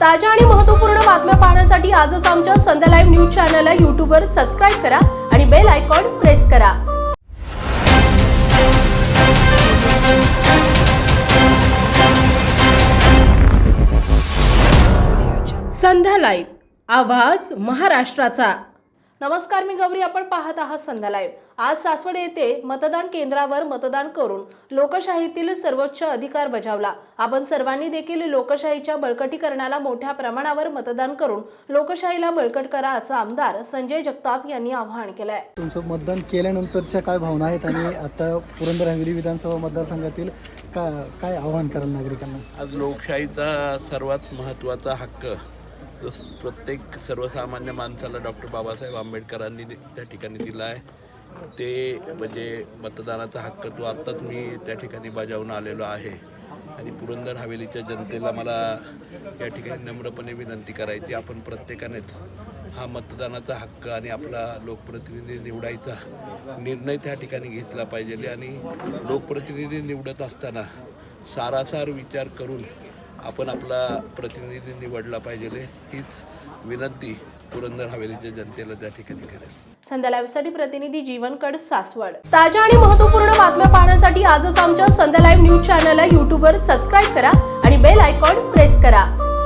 ताज्या आणि महत्त्वपूर्ण बातम्या पाहण्यासाठी आजच आमच्या संध्या लाईव्ह न्यूज चॅनलला यूट्यूबवर सबस्क्राईब करा आणि बेल आयकॉन प्रेस करा. संध्या लाईव्ह आवाज महाराष्ट्राचा. नमस्कार मी गौरी. आपण पाहत आहात संध्या लाईव्ह आज सासवड येथे मतदान केंद्रावर मतदान करून लोकशाहीतील सर्वोच्च अधिकार बजावला. आपण सर्वांनी देखील लोकशाहीच्या बळकटीकरणाला मोठ्या प्रमाणावर मतदान करून लोकशाहीला बळकट करा असं आमदार संजय जगताप यांनी आवाहन केलंय. तुमचं मतदान केल्यानंतरच्या काय भावना आहेत आणि आता पुरंदर हवेली विधानसभा मतदारसंघातील का काय आव्हान कराल नागरिकांना? आज लोकशाहीचा सर्वात महत्त्वाचा हक्क जो प्रत्येक सर्वसामान्य माणसाला डॉक्टर बाबासाहेब आंबेडकरांनी दि- त्या ठिकाणी दिला आहे. ते म्हणजे मतदानाचा हक्क तो आत्ताच मी त्या ठिकाणी बजावून आलेलो आहे. आणि पुरंदर हवेलीच्या जनतेला मला या ठिकाणी नम्रपणे विनंती करायची आपण प्रत्येकानेच हा मतदानाचा हक्क आणि आपला लोकप्रतिनिधी निवडायचा निर्णय त्या ठिकाणी घेतला पाहिजे. आणि लोकप्रतिनिधी निवडत असताना सारासार विचार करून आपण आपला प्रतिनिधी निवडला पाहिजे हीच विनंती पुरंदर हवेलीच्या जनतेला त्या ठिकाणी करेल. संध्या लाईव्हसाठी प्रतिनिधी जीवनकड सासवड. ताज्या आणि महत्त्वपूर्ण बातम्या पाहण्यासाठी आजच आमच्या संध्या लाईव्ह न्यूज चॅनलला यूट्यूबवर सबस्क्राईब करा आणि बेल आयकॉन प्रेस करा.